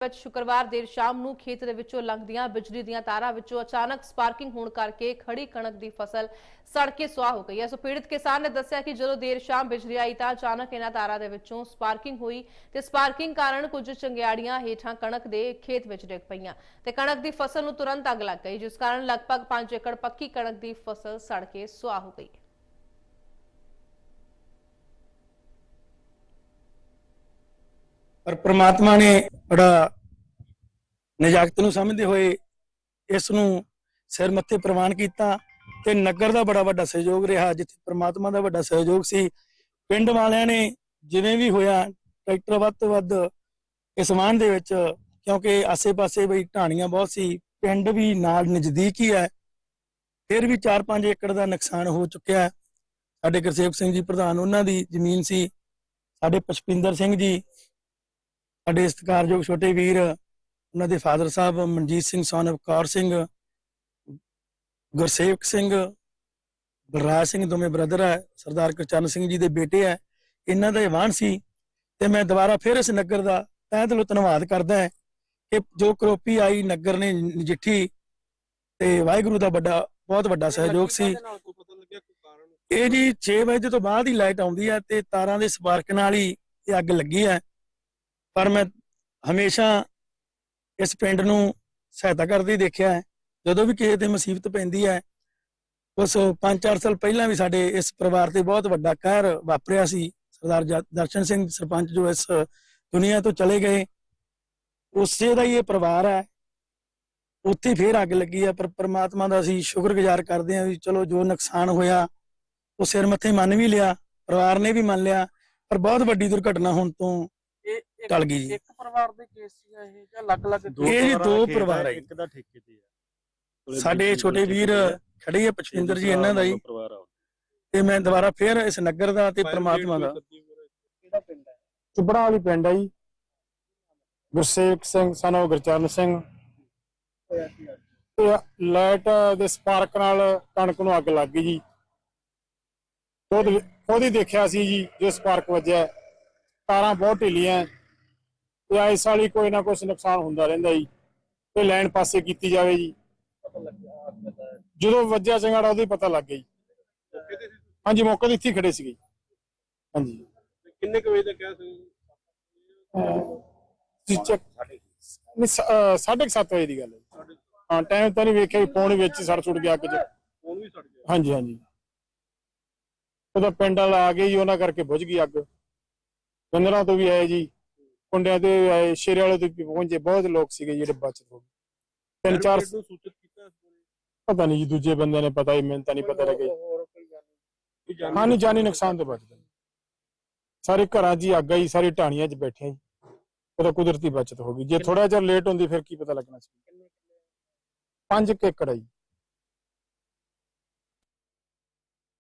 ਵਿੱਚ ਸ਼ੁੱਕਰਵਾਰ ਦੇਰ ਸ਼ਾਮ ਨੂੰ ਖੇਤ ਦੇ ਵਿੱਚੋਂ ਲੰਘਦੀਆਂ ਬਿਜਲੀ ਦੀਆਂ ਤਾਰਾਂ ਵਿੱਚੋਂ ਅਚਾਨਕ ਸਪਾਰਕਿੰਗ ਹੋਣ ਕਰਕੇ ਖੜੀ ਕਣਕ ਦੀ ਫਸਲ ਸੜ ਕੇ ਸੁਆਹ ਹੋ ਗਈ ਹੈ। ਸੋ ਪੀੜਤ ਕਿਸਾਨ ਨੇ ਦੱਸਿਆ ਕਿ ਜਦੋਂ ਦੇਰ ਸ਼ਾਮ ਬਿਜਲੀ ਆਈ ਤਾਂ ਅਚਾਨਕ ਇਹਨਾਂ ਤਾਰਾਂ ਦੇ ਵਿੱਚੋਂ ਸਪਾਰਕਿੰਗ ਹੋਈ ਤੇ ਸਪਾਰਕਿੰਗ ਕਾਰਨ ਕੁਝ ਚੰਗਿਆੜੀਆਂ ਹੇਠਾਂ ਕਣਕ ਦੇ ਖੇਤ ਵਿੱਚ ਡਿੱਗ ਪਈਆਂ ਤੇ ਕਣਕ ਦੀ ਫਸਲ ਨੂੰ ਤੁਰੰਤ ਅੱਗ ਲੱਗ ਗਈ, ਜਿਸ ਕਾਰਨ ਲਗਭਗ 5 ਏਕੜ ਪੱਕੀ ਕਣਕ ਦੀ ਫਸਲ ਸੜ ਕੇ ਸੁਆਹ ਹੋ ਗਈ। ਪਰ ਪ੍ਰਮਾਤਮਾ ਨੇ ਬੜਾ ਨਜਾਕਤ ਨੂੰ ਸਮਝਦੇ ਹੋਏ ਇਸ ਨੂੰ ਸਿਰ ਮੱਥੇ ਪ੍ਰਵਾਨ ਕੀਤਾ ਤੇ ਨਗਰ ਦਾ ਬੜਾ ਵੱਡਾ ਸਹਿਯੋਗ ਰਿਹਾ, ਜਿੱਥੇ ਪ੍ਰਮਾਤਮਾ ਦਾ ਵੱਡਾ ਸਹਿਯੋਗ ਸੀ। ਪਿੰਡ ਵਾਲਿਆਂ ਨੇ ਜਿਵੇਂ ਵੀ ਹੋਇਆ, ਟਰੈਕਟਰ ਵੱਧ ਤੋਂ ਵੱਧ ਇਸ ਦੇ ਵਿੱਚ, ਕਿਉਂਕਿ ਆਸੇ-ਪਾਸੇ ਬਈ ਢਾਣੀਆਂ ਬਹੁਤ ਸੀ, ਪਿੰਡ ਵੀ ਨਾਲ ਨਜ਼ਦੀਕ ਹੀ ਹੈ। ਫਿਰ ਵੀ 4-5 ਏਕੜ ਦਾ ਨੁਕਸਾਨ ਹੋ ਚੁੱਕਿਆ ਸਾਡੇ ਗੁਰਸੇਵਕ ਸਿੰਘ ਜੀ ਪ੍ਰਧਾਨ, ਉਹਨਾਂ ਦੀ ਜ਼ਮੀਨ ਸੀ। ਸਾਡੇ ਪਸ਼ਪਿੰਦਰ ਸਿੰਘ ਜੀ ਸਾਡੇ ਸਤਿਕਾਰਯੋਗ ਛੋਟੇ ਵੀਰ ਉਹਨਾਂ ਦੇ ਫਾਦਰ ਸਾਹਿਬ ਮਨਜੀਤ ਸਿੰਘ of ਕੌਰ ਸਿੰਘ ਗੁਰਸੇਵਕ ਸਿੰਘ ਬਲਰਾਜ ਸਿੰਘ ਦੋਵੇਂ ਬ੍ਰਦਰ ਹੈ ਸਰਦਾਰ ਗੁਰਚਰਨ ਸਿੰਘ ਜੀ ਦੇ ਬੇਟੇ ਹੈ ਇਹਨਾਂ ਦਾ ਇਹ ਵਾਹਨ ਸੀ ਤੇ ਮੈਂ ਦੁਬਾਰਾ ਫਿਰ ਇਸ ਨਗਰ ਦਾ ਤਹਿ ਦਿਲੋਂ ਧੰਨਵਾਦ ਕਰਦਾ ਹਾਂ ਕਿ ਜੋ ਕਰੋਪੀ ਆਈ ਨਗਰ ਨੇ ਨਜਿੱਠੀ ਤੇ ਵਾਹਿਗੁਰੂ ਦਾ ਵੱਡਾ ਬਹੁਤ ਵੱਡਾ ਸਹਿਯੋਗ ਸੀ। ਇਹ ਜੀ 6 ਵਜੇ ਤੋਂ ਬਾਅਦ ਹੀ ਲਾਈਟ ਆਉਂਦੀ ਹੈ ਤੇ ਤਾਰਾਂ ਦੇ ਸਪਾਰਕ ਨਾਲ ਹੀ ਇਹ ਅੱਗ ਲੱਗੀ ਹੈ। ਪਰ ਮੈਂ ਹਮੇਸ਼ਾ ਇਸ ਪਿੰਡ ਨੂੰ ਸਹਾਇਤਾ ਕਰਦੇ ਦੇਖਿਆ ਹੈ। ਜਦੋਂ ਵੀ ਕਿਸੇ ਤੇ ਮੁਸੀਬਤ ਪੈਂਦੀ ਹੈ, ਉਸ 5-4 ਸਾਲ ਪਹਿਲਾਂ ਵੀ ਸਾਡੇ ਇਸ ਪਰਿਵਾਰ ਤੇ ਬਹੁਤ ਵੱਡਾ ਕਹਿਰ ਵਾਪਰਿਆ ਸੀ। ਸਰਦਾਰ ਦਰਸ਼ਨ ਸਿੰਘ ਸਰਪੰਚ ਜੋ ਇਸ ਦੁਨੀਆ ਤੋਂ ਚਲੇ ਗਏ, ਉਸੇ ਦਾ ਹੀ ਇਹ ਪਰਿਵਾਰ ਹੈ। ਉੱਥੇ ਫੇਰ ਅੱਗ ਲੱਗੀ ਹੈ, ਪਰ ਪ੍ਰਮਾਤਮਾ ਦਾ ਅਸੀਂ ਸ਼ੁਕਰਗੁਜ਼ਾਰ ਕਰਦੇ ਹਾਂ ਵੀ ਚਲੋ ਜੋ ਨੁਕਸਾਨ ਹੋਇਆ, ਉਹ ਸਿਰ ਮੱਥੇ ਮੰਨ ਵੀ ਲਿਆ, ਪਰਿਵਾਰ ਨੇ ਵੀ ਮੰਨ ਲਿਆ, ਪਰ ਬਹੁਤ ਵੱਡੀ ਦੁਰਘਟਨਾ ਹੋਣ ਤੋਂ ਟਲ ਗਈ ਜੀ। ਇੱਕ ਪਰਿਵਾਰ ਦੇ ਕੇਸ ਸੀਗਾ ਇਹ ਜਾਂ ਅਲੱਗ-ਅਲੱਗ ਇਹ ਜੀ ਦੋ ਪਰਿਵਾਰ ਹੈ। ਇੱਕ ਦਾ ਠੇਕੇ ਤੇ ਆ। ਸਾਡੇ ਛੋਟੇ ਵੀਰ ਖੜੇ ਆ ਪਚਵਿੰਦਰ ਜੀ ਇਹਨਾਂ ਦਾ ਜੀ। ਪਰਿਵਾਰ ਆ ਤੇ ਮੈਂ ਦੁਬਾਰਾ ਫੇਰ ਇਸ ਨਗਰ ਦਾ ਤੇ ਪ੍ਰਮਾਤਮਾ ਦਾ। ਕਿਹੜਾ ਪਿੰਡ ਹੈ? ਚੁਬੜਾ ਵਾਲੀ ਪਿੰਡ ਹੈ ਜੀ। ਗੁਰਸੇਵਕ ਸਿੰਘ ਸਨੋ ਗੁਰਚਰਨ ਸਿੰਘ। ਲਾਈਟ ਦੇ ਸਪਾਰਕ ਨਾਲ ਕਣਕ ਨੂੰ ਅੱਗ ਲੱਗ ਗਈ ਜੀ। ਖੁਦ ਖੁਦ ਹੀ ਦੇਖਿਆ ਸੀ ਜੀ ਜੋ ਸਪਾਰਕ ਵੱਜਿਆ। ਤਾਰਾਂ ਬਹੁਤ ਢਿੱਲੀਆਂ। ਤੇ ਇਸ ਵਾਲੀ ਕੋਈ ਨਾ ਕੁਛ ਨੁਕਸਾਨ ਹੁੰਦਾ ਰਹਿੰਦਾ ਜੀ ਤੇ ਲਾਈਨ ਪਾਸੇ ਕੀਤੀ ਜਾਵੇ ਜੀ। ਜਦੋਂ ਵੱਜਿਆ ਚੰਗਾੜਾ ਉਹਦੇ ਪਤਾ ਲੱਗ ਗਿਆ ਜੀ। ਹਾਂਜੀ ਮੌਕੇ ਤੇ ਇੱਥੇ ਖੜੇ ਸੀਗੇ। ਹਾਂਜੀ। ਕਿੰਨੇ ਕੁ ਵਜੇ ਦਾ ਕਿਹਾ ਸੀ? ਤੁਸੀਂ ਚੈੱਕ ਨਹੀਂ ਸ- ਅਹ ਸਾਢੇ ਕੁ ਸੱਤ ਵਜੇ ਦੀ ਗੱਲ ਹੈ। ਹਾਂ ਟਾਈਮ ਤਾਂ ਨਹੀਂ ਵੇਖਿਆ ਫੋਨ ਵਿੱਚ ਸੜ ਸੁੱਟ ਗਿਆ ਅੱਗ 'ਚ। ਫੋਨ ਵੀ ਸੜ ਗਿਆ। ਹਾਂਜੀ ਹਾਂਜੀ। ਉਹਦਾ ਪਿੰਡ ਵਾਲਾ ਆ ਗਏ ਜੀ ਉਹਨਾਂ ਕਰਕੇ ਬੁਝ ਗਈ ਅੱਗ। ਗੰਦਰਾਂ ਤੋਂ ਵੀ ਆਏ ਜੀ। ਕੁੰਡਿਆਂ ਤੇ ਸ਼ੇਰੇ ਵਾਲੇ ਤੋਂ ਪਹੁੰਚੇ ਬਹੁਤ ਲੋਕ ਸੀਗੇ ਜਿਹੜੇ ਬਚਤ ਹੋ ਗਏ। ਤਿੰਨ ਚਾਰ ਨੂੰ ਸੂਚਿਤ ਕੀਤਾ ਪਤਾ ਨਹੀਂ ਜੀ ਦੂਜੇ ਬੰਦਿਆਂ ਨੇ ਪਤਾ ਹੀ ਮੈਨੂੰ ਤਾਂ ਨਹੀਂ ਪਤਾ ਲੱਗਿਆ ਹਾਂ ਨਹੀਂ ਜਾਨੀ ਨੁਕਸਾਨ ਤੋਂ ਬਚ ਗਏ ਸਾਰੇ ਘਰਾਂ 'ਚ ਹੀ ਅੱਗ ਆਈ ਸਾਰੇ ਢਾਣੀਆਂ 'ਚ ਬੈਠੇ ਆ ਜੀ। ਉਹਦਾ ਕੁਦਰਤੀ ਬਚਤ ਹੋ ਗਈ। ਜੇ ਥੋੜਾ ਜਿਹਾ ਲੇਟ ਹੁੰਦੀ ਫਿਰ ਕੀ ਪਤਾ ਲੱਗਣਾ ਸੀ। 5 ਏਕੜ ਜੀ।